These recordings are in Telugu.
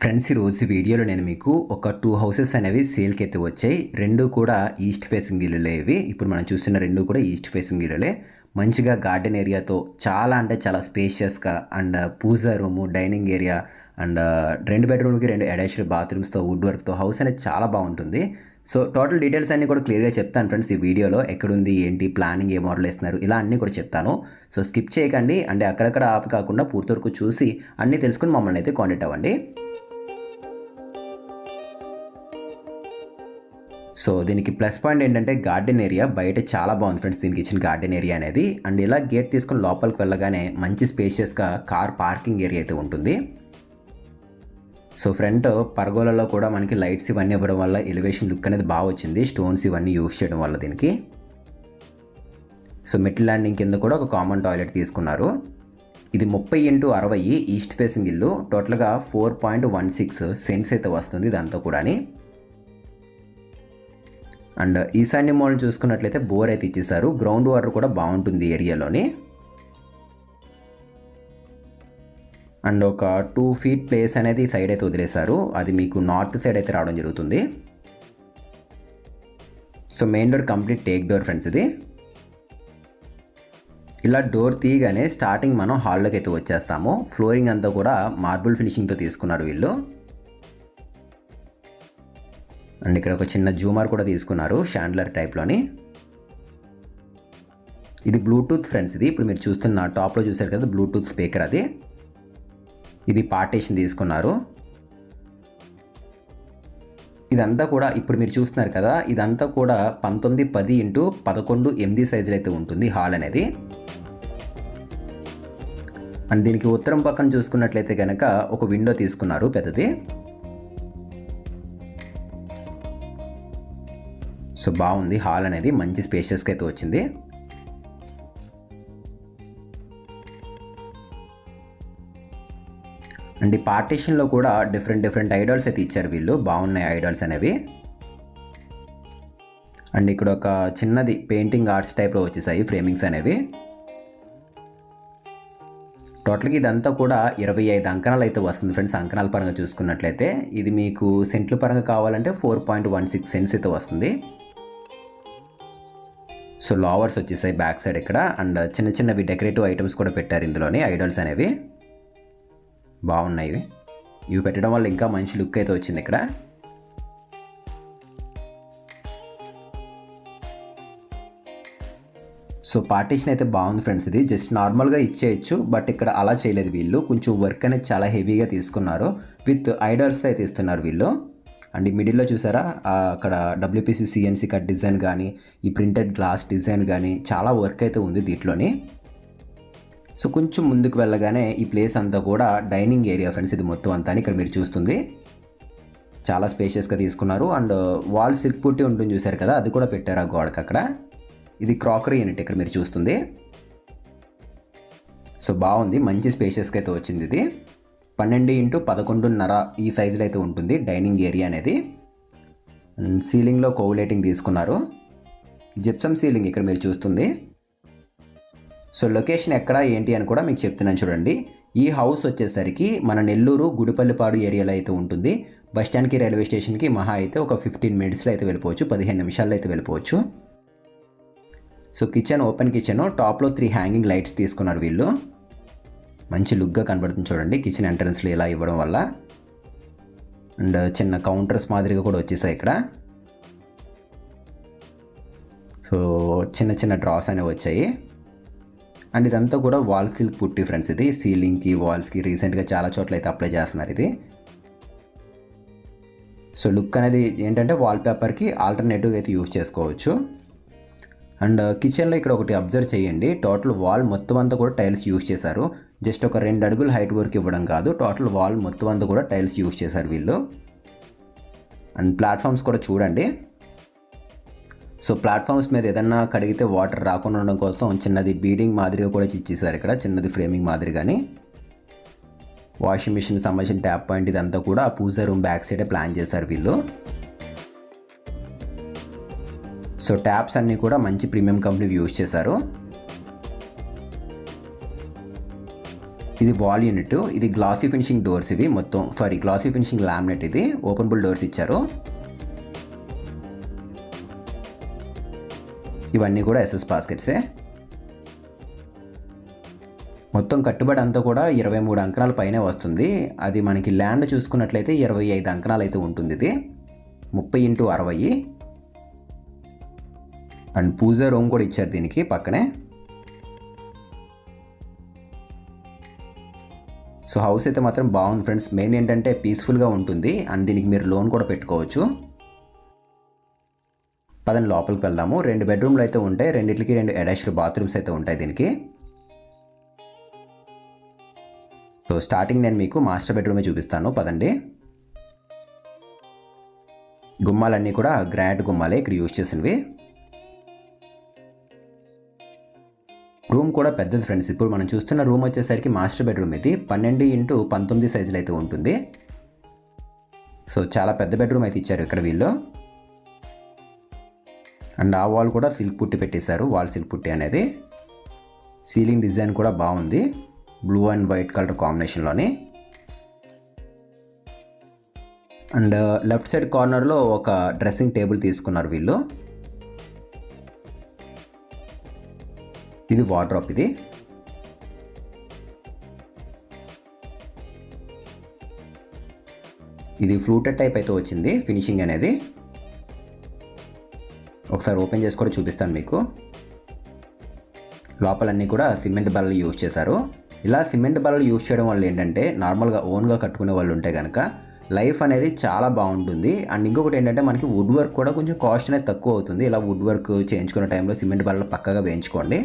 ఫ్రెండ్స్ ఈరోజు వీడియోలో నేను మీకు ఒక టూ హౌసెస్ అనేవి సేల్కి అయితే వచ్చాయి. రెండు కూడా ఈస్ట్ ఫేసింగ్ ఇల్లులే ఇవి. ఇప్పుడు మనం చూస్తున్న రెండు కూడా ఈస్ట్ ఫేసింగ్ ఇల్లులే మంచిగా గార్డెన్ ఏరియాతో చాలా అంటే చాలా స్పేషియస్గా and pooja room dining area and రెండు బెడ్రూమ్కి రెండు అటాచ్డ్ బాత్రూమ్స్తో వుడ్ వర్క్తో హౌస్ అనేది చాలా బాగుంటుంది. సో టోటల్ డీటెయిల్స్ అన్నీ కూడా క్లియర్గా చెప్తాను ఫ్రెండ్స్ ఈ వీడియోలో. ఎక్కడుంది ఏంటి ప్లానింగ్ ఏ మోడల్ వేస్తున్నారు ఇలా అన్నీ కూడా చెప్తాను. సో స్కిప్ చేయకండి. అంటే అక్కడక్కడ ఆపి కాకుండా పూర్తి వరకు చూసి అన్నీ తెలుసుకుని మమ్మల్ని అయితే కాంటాక్ట్ అవ్వండి. సో దీనికి ప్లస్ పాయింట్ ఏంటంటే గార్డెన్ ఏరియా బయట చాలా బాగుంది ఫ్రెండ్స్ దీనికి ఇచ్చిన గార్డెన్ ఏరియా అనేది. అండ్ ఇలా గేట్ తీసుకుని లోపలికి వెళ్ళగానే మంచి స్పేషియస్గా కార్ పార్కింగ్ ఏరియా అయితే ఉంటుంది. సో ఫ్రంట్ పరగోలలో కూడా మనకి లైట్స్ ఇవన్నీ ఇవ్వడం వల్ల ఎలివేషన్ లుక్ అనేది బాగా వచ్చింది. స్టోన్స్ ఇవన్నీ యూస్ చేయడం వల్ల దీనికి. సో మెట్ ల్యాండింగ్ కింద కూడా ఒక కామన్ టాయిలెట్ తీసుకున్నారు. ఇది ముప్పై ఇంటూ అరవై ఈస్ట్ ఫేసింగ్ ఇల్లు. టోటల్గా four point one six cents అయితే వస్తుంది దాంతో కూడాని. అండ్ ఈశాన్య మూలను చూసుకున్నట్లయితే బోర్ అయితే ఇచ్చేసారు గ్రౌండ్ వాటర్ కూడా బాగుంటుంది ఏరియాలోని. అండ్ ఒక టూ ఫీట్ ప్లేస్ అనేది సైడ్ అయితే వదిలేశారు. అది మీకు నార్త్ సైడ్ అయితే రావడం జరుగుతుంది. So main door complete teak door friends ఇది. ఇలా డోర్ తీయగానే స్టార్టింగ్ మనం హాల్లోకి అయితే వచ్చేస్తాము. ఫ్లోరింగ్ అంతా కూడా మార్బుల్ ఫినిషింగ్తో తీసుకున్నారు వీళ్ళు. అండ్ ఇక్కడ ఒక చిన్న జూమర్ కూడా తీసుకున్నారు షాండ్లర్ టైప్లోని ఇది బ్లూటూత్ ఫ్రెండ్స్ ఇది. ఇప్పుడు మీరు చూస్తున్న టాప్లో చూసారు కదా బ్లూటూత్ స్పీకర్ అది. ఇది పార్టీషన్ తీసుకున్నారు. ఇదంతా కూడా ఇప్పుడు మీరు చూస్తున్నారు కదా ఇదంతా కూడా పంతొమ్మిది పది ఇంటూ పదకొండు ఎనిమిది సైజులు అయితే ఉంటుంది హాల్ అనేది. అండ్ దీనికి ఉత్తరం పక్కన చూసుకున్నట్లయితే కనుక ఒక విండో తీసుకున్నారు పెద్దది. సో బాగుంది. హాల్ అనేది మంచి స్పేషియస్గా అయితే వచ్చింది. అండ్ ఈ పార్టీషన్లో కూడా డిఫరెంట్ డిఫరెంట్ ఐడాల్స్ అయితే ఇచ్చారు వీళ్ళు. బాగున్నాయి ఐడాల్స్ అనేవి. అండ్ ఇక్కడ ఒక చిన్నది పెయింటింగ్ ఆర్ట్స్ టైప్లో వచ్చేసాయి ఫ్రేమింగ్స్ అనేవి. టోటల్గా ఇదంతా కూడా ఇరవై ఐదు అంకణాలు అయితే వస్తుంది ఫ్రెండ్స్ అంకణాల పరంగా చూసుకున్నట్లయితే. ఇది మీకు సెంట్ల పరంగా కావాలంటే four point one six cents అయితే వస్తుంది. సో లావర్స్ వచ్చేసాయి బ్యాక్ సైడ్ ఇక్కడ. అండ్ చిన్న చిన్నవి డెకరేటివ్ ఐటమ్స్ కూడా పెట్టారు ఇందులోని. ఐడల్స్ అనేవి బాగున్నాయి. ఇవి ఇవి పెట్టడం వల్ల ఇంకా మంచి లుక్ అయితే వచ్చింది ఇక్కడ. సో పార్టీషన్ అయితే బాగుంది ఫ్రెండ్స్ ఇది. జస్ట్ నార్మల్గా ఇచ్చేయచ్చు బట్ ఇక్కడ అలా చేయలేదు వీళ్ళు. కొంచెం వర్క్ అనేది చాలా హెవీగా తీసుకున్నారు. విత్ ఐడల్స్ అయితే ఇస్తున్నారు వీళ్ళు. అండ్ ఈ మిడిల్లో చూసారా అక్కడ డబ్ల్యూపీసీ సిఎన్సీ కట్ డిజైన్ కానీ ఈ ప్రింటెడ్ గ్లాస్ డిజైన్ కానీ చాలా వర్క్ అయితే ఉంది దీంట్లోని. సో కొంచెం ముందుకు వెళ్ళగానే ఈ ప్లేస్ అంతా కూడా డైనింగ్ ఏరియా ఫ్రెండ్స్ ఇది మొత్తం అంతా ఇక్కడ మీరు చూస్తుంది. చాలా స్పేషియస్గా తీసుకున్నారు. అండ్ వాల్ సిల్క్ పుట్టి ఉంటుంది చూసారు కదా అది కూడా పెట్టారు ఆ గోడకు అక్కడ. ఇది క్రాకరీ యూనిట్ ఇక్కడ మీరు చూస్తుంది. సో బాగుంది మంచి స్పేషియస్గా అయితే వచ్చింది ఇది. పన్నెండు ఇంటూ పదకొండున్నర ఈ సైజులో అయితే ఉంటుంది డైనింగ్ ఏరియా అనేది. సీలింగ్లో కోవులేటింగ్ తీసుకున్నారు. జిప్సమ్ సీలింగ్ ఇక్కడ మీరు చూస్తుంది. సో లొకేషన్ ఎక్కడ ఏంటి అని కూడా మీకు చెప్తున్నాను చూడండి. ఈ హౌస్ వచ్చేసరికి మన నెల్లూరు గుడిపల్లిపాడు ఏరియాలో అయితే ఉంటుంది. బస్ స్టాండ్కి రైల్వే స్టేషన్కి మహా అయితే ఒక ఫిఫ్టీన్ మినిట్స్లో అయితే వెళ్ళిపోవచ్చు. పదిహేను నిమిషాల్లో అయితే వెళ్ళిపోవచ్చు. సో కిచెన్ ఓపెన్ కిచెన్ టాప్లో త్రీ హ్యాంగింగ్ లైట్స్ తీసుకున్నారు వీళ్ళు. మంచి లుక్గా కనబడుతుంది చూడండి. కిచెన్ ఎంట్రన్స్లో ఇలా ఇవ్వడం వల్ల. అండ్ చిన్న కౌంటర్స్ మాదిరిగా కూడా వచ్చేసాయి ఇక్కడ. సో చిన్న చిన్న డ్రాస్ అనేవి వచ్చాయి. అండ్ ఇదంతా కూడా వాల్ సిల్క్ పుట్టి ఫ్రెండ్స్ ఇది. సీలింగ్కి వాల్స్కి రీసెంట్గా చాలా చోట్ల అయితే అప్లై చేస్తున్నారు ఇది. సో లుక్ అనేది ఏంటంటే వాల్ పేపర్కి ఆల్టర్నేటివ్గా అయితే యూజ్ చేసుకోవచ్చు. అండ్ uh, కిచెన్లో ఇక్కడ ఒకటి అబ్జర్వ్ చేయండి. టోటల్ వాల్ మొత్తం అంతా కూడా టైల్స్ యూజ్ చేశారు. జస్ట్ ఒక రెండు అడుగులు హైట్ వరకు ఇవ్వడం కాదు. టోటల్ వాల్ మొత్తం అంతా కూడా టైల్స్ యూజ్ చేశారు వీళ్ళు. అండ్ ప్లాట్ఫామ్స్ కూడా చూడండి. సో ప్లాట్ఫామ్స్ మీద ఏదన్నా కడిగితే వాటర్ రాకుండా ఉండడం కోసం చిన్నది బీడింగ్ మాదిరిగా కూడా ఇచ్చేసారు ఇక్కడ. చిన్నది ఫ్రేమింగ్ మాదిరిగాని. వాషింగ్ మిషన్ సంబంధించిన ట్యాప్ పాయింట్ ఇదంతా కూడా పూజా రూమ్ బ్యాక్ సైడే ప్లాన్ చేశారు వీళ్ళు. సో ట్యాప్స్ అన్నీ కూడా మంచి ప్రీమియం కంపెనీ యూజ్ చేశారు. ఇది వాల్ యూనిట్ ఇది గ్లాసీ ఫినిషింగ్ డోర్స్ ఇవి మొత్తం సారీ గ్లాసీ ఫినిషింగ్ లామినేట్ ఇది ఓపెనబుల్ డోర్స్ ఇచ్చారు. ఇవన్నీ కూడా ఎస్ఎస్ బాస్కెట్సే మొత్తం కట్టుబడి అంతా కూడా ఇరవై మూడు అంకణాల పైనే వస్తుంది. అది మనకి ల్యాండ్ చూసుకున్నట్లయితే ఇరవై ఐదు అంకణాలు అయితే ఉంటుంది ఇది. ముప్పై ఇంటూ అరవై. అండ్ పూజా రూమ్ కూడా ఇచ్చారు దీనికి పక్కనే. సో హౌస్ అయితే మాత్రం బాగుంది ఫ్రెండ్స్. మెయిన్ ఏంటంటే పీస్ఫుల్గా ఉంటుంది. అండ్ దీనికి మీరు లోన్ కూడా పెట్టుకోవచ్చు. పదని లోపలికి వెళ్దాము. రెండు బెడ్రూమ్లు అయితే ఉంటాయి. రెండింటికి రెండు అటాచ్డ్ బాత్రూమ్స్ అయితే ఉంటాయి దీనికి. సో స్టార్టింగ్ నేను మీకు మాస్టర్ బెడ్రూమే చూపిస్తాను. పదండి. గుమ్మాలన్నీ కూడా గ్రాండ్ గుమ్మాలే ఇక్కడ యూజ్ చేసినవి. రూమ్ కూడా పెద్దది ఫ్రెండ్స్. ఇప్పుడు మనం చూస్తున్న రూమ్ వచ్చేసరికి మాస్టర్ బెడ్రూమ్ ఇది. పన్నెండు ఇంటూ పంతొమ్మిది సైజులు అయితే ఉంటుంది. సో చాలా పెద్ద బెడ్రూమ్ అయితే ఇచ్చారు ఇక్కడ వీళ్ళు. అండ్ ఆ వాల్ కూడా సిల్క్ పుట్టి పెట్టేశారు. వాల్ సిల్క్ పుట్టి అనేది. సీలింగ్ డిజైన్ కూడా బాగుంది. బ్లూ అండ్ వైట్ కలర్ కాంబినేషన్లోని అండ్ లెఫ్ట్ సైడ్ కార్నర్లో ఒక డ్రెస్సింగ్ టేబుల్ తీసుకున్నారు వీళ్ళు. ఇది వార్డ్రాప్ ఇది. ఇది ఫ్లూటెడ్ టైప్ అయితే వచ్చింది ఫినిషింగ్ అనేది. ఒకసారి ఓపెన్ చేసి కూడా చూపిస్తాను మీకు. లోపలన్నీ కూడా సిమెంట్ బల్లలు యూజ్ చేశారు. ఇలా సిమెంట్ బల్లలు యూజ్ చేయడం వల్ల ఏంటంటే నార్మల్గా ఓన్గా కట్టుకునే వాళ్ళు ఉంటే కనుక లైఫ్ అనేది చాలా బాగుంటుంది. అండ్ ఇంకొకటి ఏంటంటే మనకి వుడ్ వర్క్ కూడా కొంచెం కాస్ట్ అనేది తక్కువ అవుతుంది. ఇలా వుడ్ వర్క్ చేయించుకునే టైంలో సిమెంట్ బల్లలు పక్కగా వేయించుకోండి.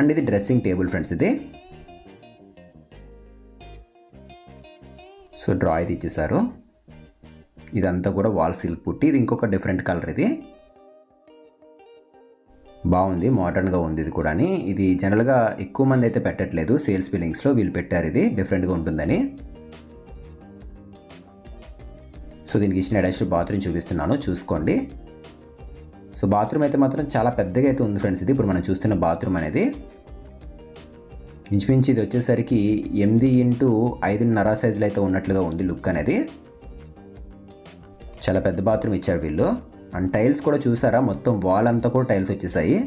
అండ్ ఇది డ్రెస్సింగ్ టేబుల్ ఫ్రెండ్స్ ఇది. సో డ్రా ఇది ఇచ్చేసారు. ఇదంతా కూడా వాల్ సిల్క్ పుట్టి ఇది ఇంకొక డిఫరెంట్ కలర్ ఇది. బాగుంది మోడర్న్గా ఉంది ఇది కూడా ఇది జనరల్గా ఎక్కువ మంది అయితే పెట్టట్లేదు సేల్స్ బిల్లింగ్స్లో వీళ్ళు పెట్టారు ఇది డిఫరెంట్గా ఉంటుందని. సో దీనికి ఇచ్చిన అడాష్ బాత్రూమ్ చూపిస్తున్నాను చూసుకోండి. సో బాత్రూమ్ అయితే మాత్రం చాలా పెద్దగా అయితే ఉంది ఫ్రెండ్స్ ఇది. ఇప్పుడు మనం చూస్తున్న బాత్రూమ్ అనేది. ఇంచుమించు ఇది వచ్చేసరికి ఎనిమిది ఇంటూ ఐదున్నర సైజులో అయితే ఉన్నట్లుగా ఉంది లుక్ అనేది. చాలా పెద్ద బాత్రూమ్ ఇచ్చారు వీళ్ళు. అండ్ టైల్స్ కూడా చూసారా? మొత్తం వాల్ అంతా కూడా టైల్స్ వచ్చేసాయి.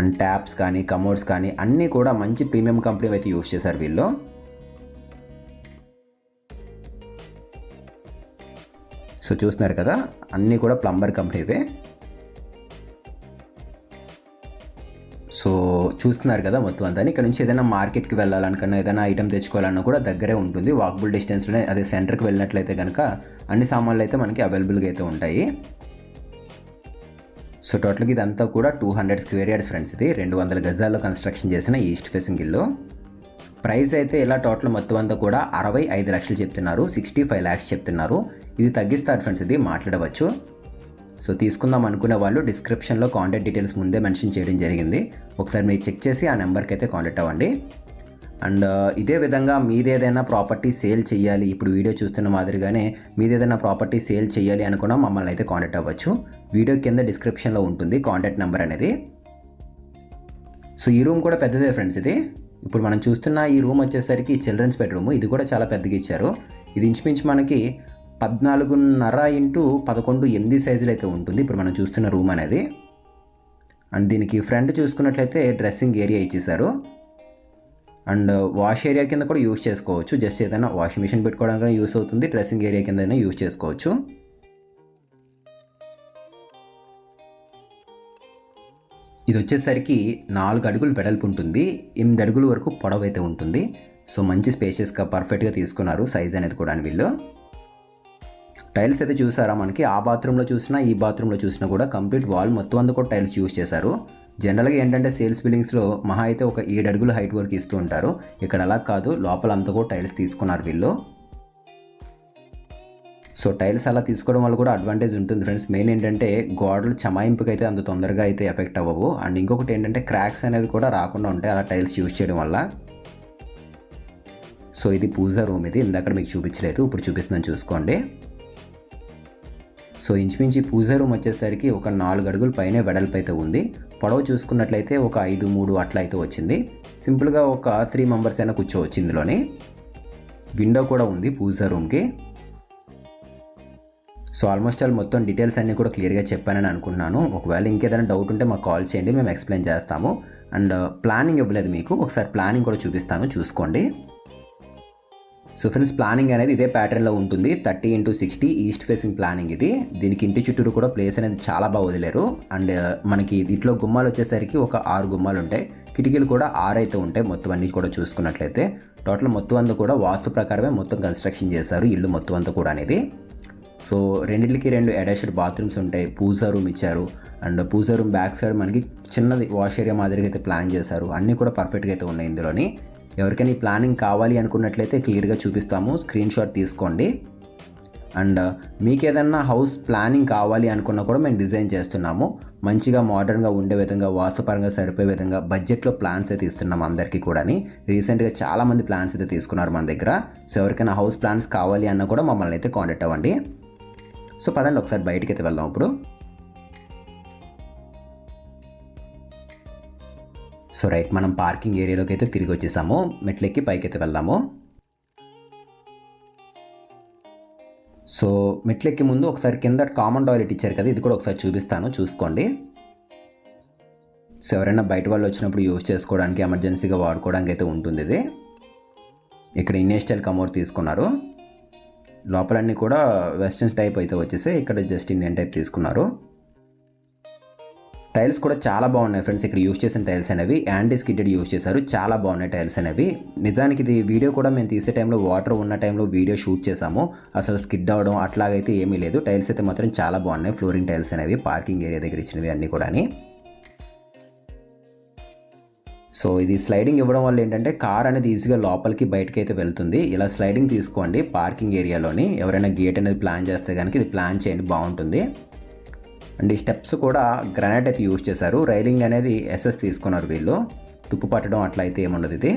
అండ్ ట్యాప్స్ కానీ కమోడ్స్ కానీ అన్నీ కూడా మంచి ప్రీమియం కంపెనీ అయితే యూస్ చేశారు వీళ్ళు. సో చూస్తున్నారు కదా అన్నీ కూడా ప్లంబర్ కంపెనీవే సో చూస్తున్నారు కదా మొత్తం అంతా. ఇక్కడ నుంచి ఏదైనా మార్కెట్కి వెళ్ళాలనుకున్నా ఏదైనా ఐటమ్ తెచ్చుకోవాలన్నా కూడా దగ్గరే ఉంటుంది. వాకబుల్ డిస్టెన్స్లోనే అదే సెంటర్కి వెళ్ళినట్లయితే కనుక అన్ని సామాన్లు అయితే మనకి అవైలబుల్గా అయితే ఉంటాయి. సో టోటల్గా ఇదంతా కూడా two hundred square yards friends ఇది. రెండు వందల గజాల్లో కన్స్ట్రక్షన్ చేసిన ఈస్ట్ ఫేసింగ్ ఇల్లు. ప్రైస్ అయితే ఇలా టోటల్ మొత్తం అంతా కూడా అరవై ఐదు లక్షలు చెప్తున్నారు సిక్స్టీ ఫైవ్ ల్యాక్స్ చెప్తున్నారు. ఇది తగ్గిస్తారు ఫ్రెండ్స్ ఇది మాట్లాడవచ్చు. సో తీసుకుందాం అనుకునే వాళ్ళు డిస్క్రిప్షన్లో కాంటాక్ట్ డీటెయిల్స్ ముందే మెన్షన్ చేయడం జరిగింది. ఒకసారి మీరు చెక్ చేసి ఆ నెంబర్కి అయితే కాంటాక్ట్ అవ్వండి. అండ్ uh, ఇదే విధంగా మీదేదైనా ప్రాపర్టీ సేల్ చేయాలి ఇప్పుడు వీడియో చూస్తున్న మాదిరిగానే మీదేదైనా ప్రాపర్టీ సేల్ చేయాలి అనుకున్నా మమ్మల్ని అయితే కాంటాక్ట్ అవ్వచ్చు. వీడియో కింద డిస్క్రిప్షన్లో ఉంటుంది కాంటాక్ట్ నెంబర్ అనేది. సో ఈ రూమ్ కూడా పెద్దదే ఫ్రెండ్స్ ఇది. ఇప్పుడు మనం చూస్తున్న ఈ రూమ్ వచ్చేసరికి చిల్డ్రన్స్ బెడ్రూమ్. ఇది కూడా చాలా పెద్దగా ఇచ్చారు. ఇది ఇంచుమించు మనకి పద్నాలుగున్నర ఇంటూ పదకొండు ఎనిమిది సైజులు అయితే ఉంటుంది. ఇప్పుడు మనం చూస్తున్న రూమ్ అనేది. అండ్ దీనికి ఫ్రంట్ చూసుకున్నట్లయితే డ్రెస్సింగ్ ఏరియా ఇచ్చేసారు అండ్ వాష్ ఏరియా కింద కూడా యూస్ చేసుకోవచ్చు. జస్ట్ ఏదైనా వాషింగ్ మిషన్ పెట్టుకోవడానికి యూస్ అవుతుంది. డ్రెస్సింగ్ ఏరియా కింద యూస్ చేసుకోవచ్చు. ఇది వచ్చేసరికి నాలుగు అడుగులు వెడల్పు ఉంటుంది. ఎనిమిది అడుగుల వరకు పొడవు అయితే ఉంటుంది. సో మంచి స్పేషియస్గా పర్ఫెక్ట్గా తీసుకున్నారు సైజ్ అనేది కూడా వీళ్ళు. టైల్స్ అయితే చూసారా మనకి? ఆ బాత్రూంలో చూసినా ఈ బాత్రూంలో చూసినా కూడా కంప్లీట్ వాల్ మొత్తం అంతా కూడా టైల్స్ యూస్ చేశారు. జనరల్గా ఏంటంటే సేల్స్ బిల్డింగ్స్లో మహా అయితే ఒక ఏడు అడుగుల హైట్ వరకు ఇస్తూ ఉంటారు. ఇక్కడ అలా కాదు లోపల అంతా కూడా టైల్స్ తీసుకున్నారు వీళ్ళు. సో టైల్స్ అలా తీసుకోవడం వల్ల కూడా అడ్వాంటేజ్ ఉంటుంది ఫ్రెండ్స్ మెయిన్ ఏంటంటే గోడలు చమాయింపుకి అయితే అంత తొందరగా అయితే ఎఫెక్ట్ అవ్వవు. అండ్ ఇంకొకటి ఏంటంటే క్రాక్స్ అనేవి కూడా రాకుండా ఉంటాయి అలా టైల్స్ యూజ్ చేయడం వల్ల. సో ఇది పూజా రూమ్ ఇది. ఇందాక మీకు చూపించలేదు. ఇప్పుడు చూపిస్తున్నాను చూసుకోండి. సో ఇంచుమించి పూజా రూమ్ వచ్చేసరికి ఒక నాలుగు అడుగుల పైనే వెడల్పు అయితే ఉంది. పొడవు చూసుకున్నట్లయితే ఒక ఐదు మూడు అట్లా అయితే వచ్చింది. సింపుల్గా ఒక త్రీ మెంబర్స్ అయినా కూర్చోవచ్చు ఇందులోని. విండో కూడా ఉంది పూజా రూమ్కి సో ఆల్మోస్ట్ ఆల్ మొత్తం డీటెయిల్స్ అన్నీ కూడా క్లియర్గా చెప్పానని అనుకుంటున్నాను. ఒకవేళ ఇంకేదైనా డౌట్ ఉంటే మాకు కాల్ చేయండి మేము ఎక్స్ప్లెయిన్ చేస్తాము. అండ్ uh, ప్లానింగ్ ఇవ్వలేదు మీకు. ఒకసారి ప్లానింగ్ కూడా చూపిస్తాను చూసుకోండి. సో ఫ్రెండ్స్ ప్లానింగ్ అనేది ఇదే ప్యాటర్న్లో ఉంటుంది. Thirty into sixty east facing planning ఇది. దీనికి ఇంటి చుట్టూరు కూడా ప్లేస్ అనేది చాలా బాగా వదిలేరు. అండ్ uh, మనకి దీంట్లో గుమ్మాలు వచ్చేసరికి ఒక ఆరు గుమ్మాలు ఉంటాయి. కిటికీలు కూడా ఆరు అయితే ఉంటాయి మొత్తం అన్ని కూడా చూసుకున్నట్లయితే. టోటల్ మొత్తం అంతా కూడా వాస్తు ప్రకారమే మొత్తం కన్స్ట్రక్షన్ చేశారు ఇల్లు మొత్తం అంతా కూడా అనేది. సో రెండింటికి రెండు అటాచ్డ్ బాత్రూమ్స్ ఉంటాయి. పూజా రూమ్ ఇచ్చారు. And puja room back side మనకి చిన్నది వాష్ ఏరియా మాదిరిగా అయితే ప్లాన్ చేశారు. అన్నీ కూడా పర్ఫెక్ట్గా అయితే ఉన్నాయి ఇందులోని. ఎవరికైనా ఈ ప్లానింగ్ కావాలి అనుకున్నట్లయితే క్లియర్గా చూపిస్తాము. స్క్రీన్ షాట్ తీసుకోండి. అండ్ మీకు ఏదన్నా హౌస్ ప్లానింగ్ కావాలి అనుకున్నా కూడా మేము డిజైన్ చేస్తున్నాము. మంచిగా మోడర్న్గా ఉండే విధంగా వాస్తుపరంగా సరిపోయే విధంగా బడ్జెట్లో ప్లాన్స్ అయితే ఇస్తున్నాం అందరికీ కూడా రీసెంట్గా చాలామంది ప్లాన్స్ అయితే తీసుకున్నారు మన దగ్గర. సో ఎవరికైనా హౌస్ ప్లాన్స్ కావాలి అన్నా కూడా మమ్మల్ని అయితే కాంటాక్ట్ అవ్వండి. సో పదండి ఒకసారి బయటికి అయితే వెళ్దాం ఇప్పుడు. సో రైట్ మనం పార్కింగ్ ఏరియాలోకి అయితే తిరిగి వచ్చేసాము. మెట్లెక్కి పైకి అయితే వెళ్దాము. సో మెట్లెక్కి ముందు ఒకసారి కింద కామన్ టాయిలెట్ ఇచ్చారు కదా ఇది కూడా ఒకసారి చూపిస్తాను చూసుకోండి. సో ఎవరైనా బయట వాళ్ళు వచ్చినప్పుడు యూజ్ చేసుకోవడానికి ఎమర్జెన్సీగా వాడుకోవడానికి అయితే ఉంటుంది ఇది. ఇక్కడ ఇన్నేస్టల్ కమోర్ తీసుకున్నారు. లోపలన్నీ కూడా వెస్ట్రన్ టైప్ అయితే వచ్చేసి ఇక్కడ జస్ట్ ఇండియన్ టైప్ తీసుకున్నారు. టైల్స్ కూడా చాలా బాగున్నాయి ఫ్రెండ్స్. ఇక్కడ యూస్ చేసిన టైల్స్ అనేవి యాంటీ స్కిటెడ్ యూస్ చేశారు. చాలా బాగున్నాయి టైల్స్ అనేవి. నిజానికి ఇది వీడియో కూడా మేము తీసే టైంలో వాటర్ ఉన్న టైంలో వీడియో షూట్ చేసాము అసలు స్కిడ్ అవడం అట్లాగైతే ఏమీ లేదు. టైల్స్ అయితే మాత్రం చాలా బాగున్నాయి. ఫ్లోరింగ్ టైల్స్ అనేవి పార్కింగ్ ఏరియా దగ్గర ఇచ్చినవి అన్నీ కూడా సో ఇది స్లైడింగ్ ఇవ్వడం వల్ల ఏంటంటే కార్ అనేది ఈజీగా లోపలికి బయటకి అయితే వెళ్తుంది. ఇలా స్లైడింగ్ తీసుకోండి పార్కింగ్ ఏరియాలోని. ఎవరైనా గేట్ అనేది ప్లాన్ చేస్తే కనుక ఇది ప్లాన్ చేయండి బాగుంటుంది. అండ్ ఈ స్టెప్స్ కూడా గ్రానైట్ అయితే యూజ్ చేశారు. రైలింగ్ అనేది ఎస్ఎస్ తీసుకున్నారు వీళ్ళు. తుప్పు పట్టడం అట్లా అయితే ఏముండదు ఇది.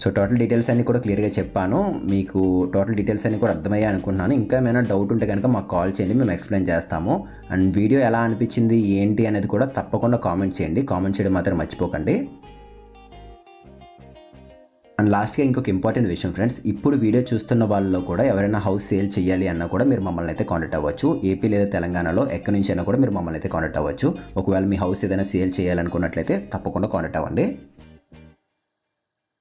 సో టోటల్ డీటెయిల్స్ అన్నీ కూడా క్లియర్గా చెప్పాను. మీకు టోటల్ డీటెయిల్స్ అన్నీ కూడా అర్థమయ్యాయి అనుకుంటున్నాను. ఇంకా ఏమైనా డౌట్ ఉంటే కనుక మాకు కాల్ చేయండి మేము ఎక్స్ప్లెయిన్ చేస్తాము. అండ్ వీడియో ఎలా అనిపించింది ఏంటి అనేది కూడా తప్పకుండా కామెంట్ చేయండి. కామెంట్ చేయడం మాత్రం మర్చిపోకండి. అండ్ లాస్ట్గా ఇంకొక ఇంపార్టెంట్ విషయం ఫ్రెండ్స్ ఇప్పుడు వీడియో చూస్తున్న వాళ్ళలో కూడా ఎవరైనా హౌస్ సేల్ చేయాలి అన్నా కూడా మీరు మమ్మల్ని అయితే కాంటాక్ట్ అవ్వచ్చు. ఏపీ లేదా తెలంగాణలో ఎక్కడి నుంచి అయినా కూడా మీరు మమ్మల్ని అయితే కాంటాక్ట్ అవ్వచ్చు. ఒకవేళ మీ హౌస్ ఏదైనా సేల్ చేయాలనుకున్నట్లయితే తప్పకుండా కాంటాక్ట్ అవ్వండి.